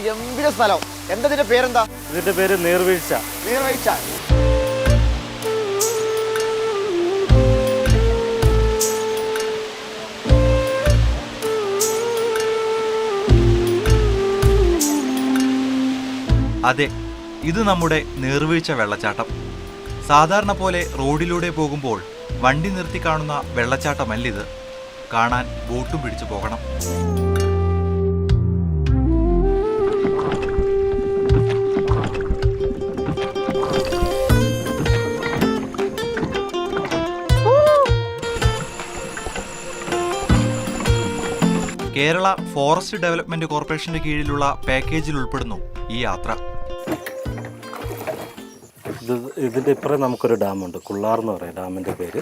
എന്നാ ഗംഭീര സ്ഥലം. എന്താ ഇതിന്റെ പേരെന്താ? ഇതിന്റെ പേര് നീർവീഴ്ച. നീർവീഴ്ച. അതെ ഇത് നമ്മുടെ നീർവീഴ്ച വെള്ളച്ചാട്ടം. സാധാരണ പോലെ റോഡിലൂടെ പോകുമ്പോൾ വണ്ടി നിർത്തി കാണുന്ന വെള്ളച്ചാട്ടമല്ലിത്. കാണാൻ ബോട്ടും പിടിച്ചു പോകണം. കേരള ഫോറസ്റ്റ് ഡെവലപ്മെന്റ് കോർപ്പറേഷന്റെ കീഴിലുള്ള പാക്കേജിൽ ഉൾപ്പെടുന്നു ഈ യാത്ര. ഇത് ഇതിന്റെ ഇപ്പുറം നമുക്കൊരു ഡാമുണ്ട്. കുള്ളാർ എന്ന് പറയും ഡാമിന്റെ പേര്.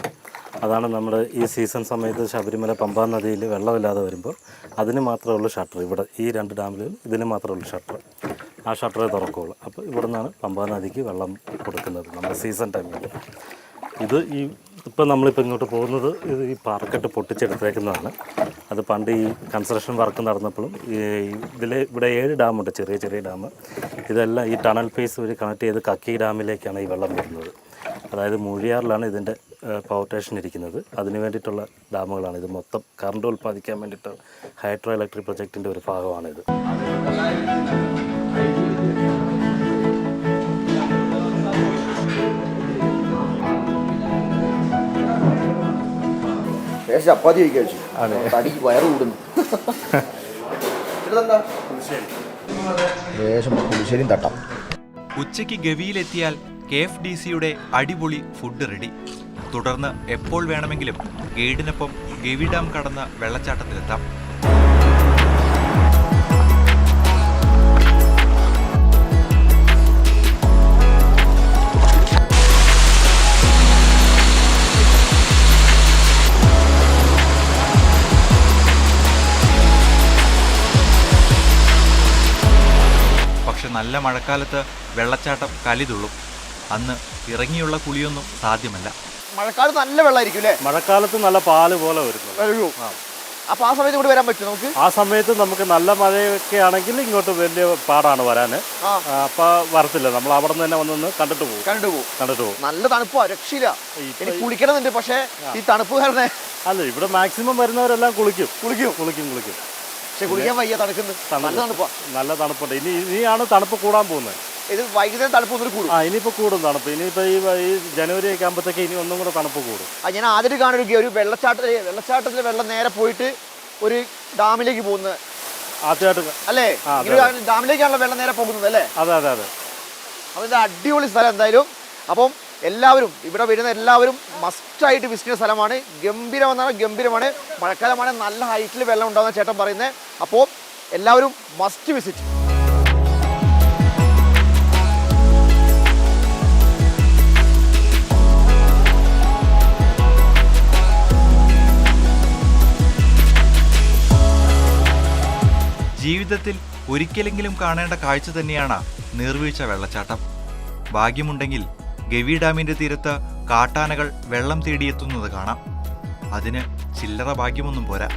അതാണ് നമ്മൾ ഈ സീസൺ സമയത്ത് ശബരിമല പമ്പാ നദിയിൽ വെള്ളമില്ലാതെ വരുമ്പോൾ അതിന് മാത്രമേ ഉള്ളൂ ഷട്ടർ. ഇവിടെ ഈ രണ്ട് ഡാമിലും ഇതിന് മാത്രമേ ഉള്ളൂ ഷട്ടർ. ആ ഷട്ടറേ തുറക്കുകയുള്ളൂ അപ്പോൾ ഇവിടെ നിന്നാണ് പമ്പാ നദിക്ക് വെള്ളം കൊടുക്കുന്നത് നമ്മുടെ സീസൺ ടൈമിൽ. ഇത് ഈ ഇപ്പം നമ്മളിപ്പോൾ ഇങ്ങോട്ട് പോകുന്നത് ഇത് ഈ പാറക്കെട്ട് പൊട്ടിച്ചെടുത്തേക്കുന്നതാണ്. അത് പണ്ട് ഈ കൺസ്ട്രക്ഷൻ വർക്ക് നടന്നപ്പോഴും ഇതിൽ ഇവിടെ ഏഴ് ഡാമുണ്ട് ചെറിയ ചെറിയ ഡാം. ഇതെല്ലാം ഈ ടണൽ ഫേസ് വഴി കണക്ട് ചെയ്ത് കക്കി ഡാമിലേക്കാണ് ഈ വെള്ളം വരുന്നത്. അതായത് മൂഴിയാറിലാണ് ഇതിന്റെ പവർ സ്റ്റേഷൻ ഇരിക്കുന്നത്. അതിന് വേണ്ടിയിട്ടുള്ള ഡാമുകളാണ് ഇത് മൊത്തം കറണ്ട് ഉൽപ്പാദിക്കാൻ വേണ്ടിയിട്ട് ഹൈഡ്രോ ഇലക്ട്രിക് പ്രൊജക്റ്റിന്റെ ഒരു ഭാഗമാണിത്. ലേശം ചപ്പാത്തി കഴിക്കാൻ വെച്ചു. തടിക്ക് വയറ് കൂടുന്നു. ഇതെന്താ ലേശം പുളിശ്ശേരിയും തട്ടാം. ഉച്ചയ്ക്ക് ഗവിയിലെത്തിയാൽ കെ എഫ് ഡി സിയുടെ അടിപൊളി ഫുഡ് റെഡി തുടർന്ന് എപ്പോൾ വേണമെങ്കിലും ഗൈഡിനൊപ്പം ഗവി ഡാം കടന്ന് വെള്ളച്ചാട്ടത്തിലെത്താം. നല്ല മഴക്കാലത്ത് വെള്ളച്ചാട്ടം കലിതുള്ളും. അന്ന് ഇറങ്ങിയുള്ള കുളിയൊന്നും സാധ്യമല്ല. മഴക്കാലത്ത് നല്ല വെള്ളമായിരിക്കും അല്ലേ മഴക്കാലത്ത് നല്ല പാൽ പോലെ വരുന്നു. അപ്പൊ ആ സമയത്ത് ഇവിടെ വരാൻ പറ്റും നമുക്ക്? ആ സമയത്ത് നമുക്ക് നല്ല മഴയൊക്കെ ആണെങ്കിൽ ഇങ്ങോട്ട് വലിയ പാടാണ് വരാൻ. അപ്പൊ വരത്തില്ല. നമ്മൾ അവിടെ നിന്ന് തന്നെ വന്നൊന്ന് കണ്ടിട്ട് പോകും കണ്ടുപോകും കണ്ടിട്ട് പോകും നല്ല തണുപ്പാ രക്ഷയില്ല. എനിക്ക് കുളിക്കണമെന്നുണ്ട് പക്ഷേ ഈ തണുപ്പ് കാരണം അല്ല ഇവിടെ മാക്സിമം വരുന്നവരെല്ലാം കുളിക്കും. കുളിക്കും. കുളിക്കും കുളിക്കും. പക്ഷെ കുളിക്കാൻ വയ്യ തണുക്കുന്നു. നല്ല തണുപ്പാ. നല്ല തണുപ്പുണ്ട്. ഇനി ഇനിയാണ് തണുപ്പ് കൂടാൻ പോകുന്നത്. ഇത് വൈകുന്നേരം തണുപ്പ് ഒന്നും കൂടും. ആ ഇനിയിപ്പോൾ കൂടും തണുപ്പ്. ഇനിയിപ്പോൾ ഈ ഈ ജനുവരി ഒക്കെ ആകുമ്പോഴത്തേക്ക് ഇനി ഒന്നും കൂടെ തണുപ്പ് കൂടും. ആ ഞാൻ ആദ്യമായിട്ട് കാണുക ഒരു വെള്ളച്ചാട്ടത്തിൽ വെള്ളച്ചാട്ടത്തിൽ വെള്ളം നേരെ പോയിട്ട് ഒരു ഡാമിലേക്ക് പോകുന്നത്. ആദ്യമായിട്ട് അല്ലേ? ഡാമിലേക്കാണല്ലോ വെള്ളം നേരെ പോകുന്നത് അല്ലേ? അതെ അതെ അതെ. അതിന്റെ അടിപൊളി സ്ഥലം എന്തായാലും. അപ്പം എല്ലാവരും ഇവിടെ വരുന്ന എല്ലാവരും മസ്റ്റായിട്ട് വിസിറ്റ് ചെയ്യുന്ന സ്ഥലമാണ്. ഗംഭീരമെന്നാണ് ഗംഭീരമാണ്. മഴക്കാലമാണ് നല്ല ഹൈറ്റിൽ വെള്ളം ഉണ്ടാകുന്ന ചേട്ടൻ പറയുന്നത് അപ്പോൾ എല്ലാവരും മസ്റ്റ് വിസിറ്റ് ജീവിതത്തിൽ ഒരിക്കലെങ്കിലും കാണേണ്ട കാഴ്ച തന്നെയാണ് നീർവീഴ്ച വെള്ളച്ചാട്ടം. ഭാഗ്യമുണ്ടെങ്കിൽ ഗവി ഡാമിന്റെ തീരത്ത് കാട്ടാനകൾ വെള്ളം തേടിയെത്തുന്നത് കാണാം. അതിന് ചില്ലറ ഭാഗ്യമൊന്നും പോരാ.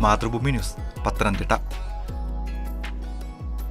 മാതൃഭൂമി ന്യൂസ് പത്തനംതിട്ട.